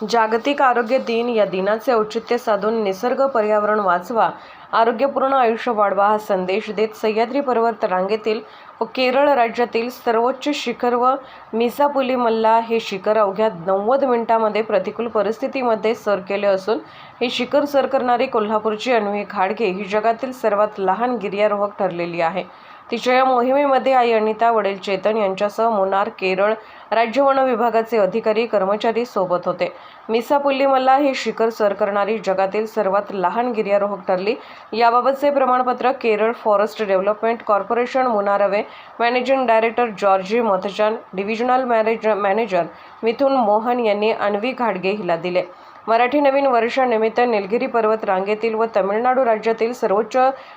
जागतिक आरोग्य दिन या दिनाचे औचित्य साधून निसर्ग पर्यावरण वाचवा. आरोग्यपूर्ण आयुष्य वाढवा हा संदेश देत सह्याद्री पर्वत रांगेतील व केरळ राज्यातील सर्वोच्च शिखर व मिसापुली मल्ला हे शिखर अवघ्या नव्वद मिनिटांमध्ये प्रतिकूल परिस्थितीमध्ये सर केले असून हे शिखर सर करणारी कोल्हापूरची अन्वी खाडगे ही जगातील सर्वात लहान गिर्यारोहक ठरलेली आहे. तिच्या या मोहिमेमध्ये आई अनिता वडील चेतन यांच्यासह मुन्नार केरळ राज्य वन विभागाचे अधिकारी कर्मचारी सोबत होते. मिसापुल्ली मल्ला हे शिखर सर करणारी जगातील सर्वात लहान गिर्यारोहक ठरली. याबाबतचे प्रमाणपत्र Kerala forest development corporation मुनारवे managing director Georgy Mathjan divisional manage manager Mithun Mohan यांनी अन्वी घाडगे हिला दिले. मराठी नवीन वर्षानिमित्त निलगिरी पर्वत रांगेतील व तमिळनाडू राज्यातील सर्वोच्च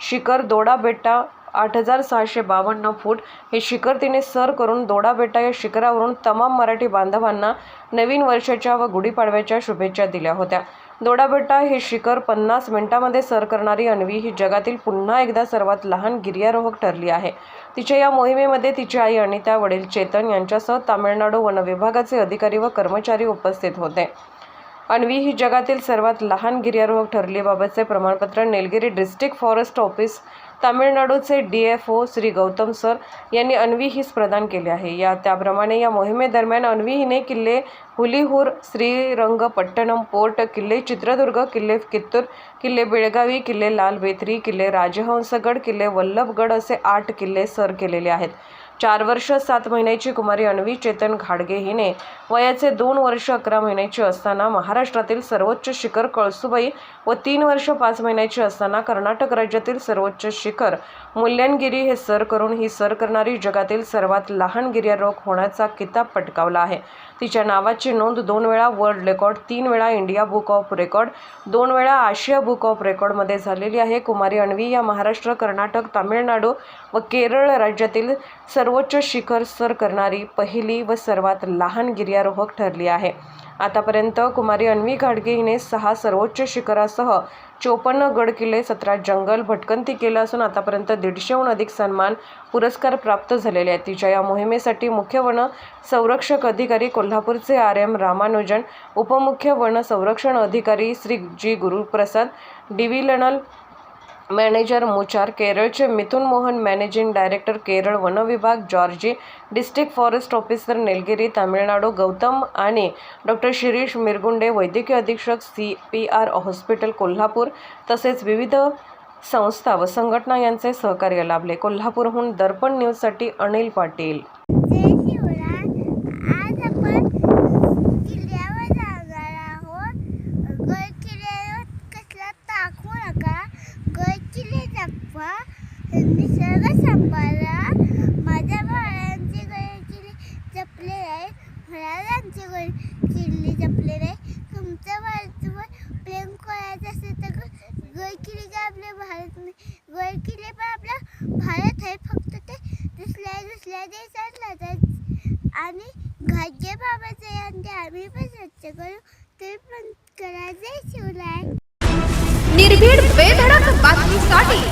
शिखर दोडा बेट्टा आठ हजार सहाशे बावन्न फूट. हे शिखर तिने सर करून दोडा बेटा या शिखरावरून तमाम मराठी बांधवांना नवीन वर्षाच्या व गुढीपाडव्याच्या शुभेच्छा दिल्या होत्या. दोडाबेटा हे शिखर पन्नास मिनिटांमध्ये सर करणारी अन्वी ही जगातील पुन्हा एकदा सर्वात लहान गिर्यारोहक ठरली आहे. तिच्या या मोहिमेमध्ये तिची आई अनिता वडील चेतन यांच्यासह तामिळनाडू वन विभागाचे अधिकारी व कर्मचारी उपस्थित होते. अन्वी ही जगातील सर्वात लहान गिर्यारोहक ठरलीबाबतचे प्रमाणपत्र निलगिरी डिस्ट्रिक्ट फॉरेस्ट ऑफिस तामिळनाडूचे D F O Shri Gautam sir यांनी अन्वी हिस प्रदान केले आहे. या त्याप्रमाणे या मोहिमेदरम्यान अन्वी हिने किल्ले हुलीहूर श्रीरंगपट्टणम पोर्ट किल्ले चित्रदुर्ग किल्ले कित्तूर किल्ले बेळगावी किल्ले लाल बेथरी किल्ले राजहंसगड किल्ले वल्लभगड असे आठ किल्ले सर केलेले आहेत. चार वर्ष सात महिन्याची कुमारी अणवी चेतन घाडगे हिने वयाचे दोन वर्ष अकरा महिन्याची असताना महाराष्ट्रातील सर्वोच्च शिखर कळसुबाई व तीन वर्ष पाच महिन्याची असताना कर्नाटक राज्यातील सर्वोच्च शिखर मुल्यनगिरी हे सर करून ही सर करणारी जगातील सर्वात लहान गिर्यारोहक होण्याचा किताब पटकावला आहे. तिच्या नावाची नोंद दोन वेळा वर्ल्ड रेकॉर्ड तीन वेळा इंडिया बुक ऑफ रेकॉर्ड दोन वेळा आशिया बुक ऑफ रेकॉर्डमध्ये झालेली आहे. कुमारी अणवी या महाराष्ट्र कर्नाटक तामिळनाडू व केरळ राज्यातील सर्व सर्वोच्च शिखर सर करणारी पहिली व सर्वात लहान गिर्यारोहक ठरली आहे. आतापर्यंत कुमारी अन्वी घाडगे हिने सहा सर्वोच्च शिखरासह चोपन्न गड किल्ले सतरा जंगल भटकंती केलं असून आतापर्यंत दीडशेहून अधिक सन्मान पुरस्कार प्राप्त झालेले आहेत. तिच्या या मोहिमेसाठी मुख्य वन संरक्षक अधिकारी कोल्हापूरचे आर एम रामानुजन उपमुख्य वन संरक्षण अधिकारी Shri G Guruprasad divisional manager मुचार केरळचे मिथुन मोहन मॅनेजिंग डायरेक्टर केरळ वनविभाग Georgy district forest officer Nilgiri Tamil Nadu Gautam आणि डॉक्टर शिरीष मिरगुंडे वैद्यकीय अधीक्षक C P R hospital Kolhapur तसेच विविध संस्था व संघटना यांचे सहकार्य लाभले. कोल्हापूरहून दर्पण न्यूजसाठी अनिल पाटील. तेव्हा निसर्ग संपला माझ्या बाळांचे गड जपले आहे फळांचे गड किल्ले जपले नाही. तुमच्या भारतवर प्रेम करायचं असेल तर गड काय आपले भारत नाही गड पण आपला भारत आहे. फक्त ते दुसऱ्या दुसऱ्या देशात जातात आणि घरचे बाबाचे आणि आम्ही पण स्वच्छ करू. ते पण करायचे शिवलाय. निर्भीड बेधडक बातमीसाठी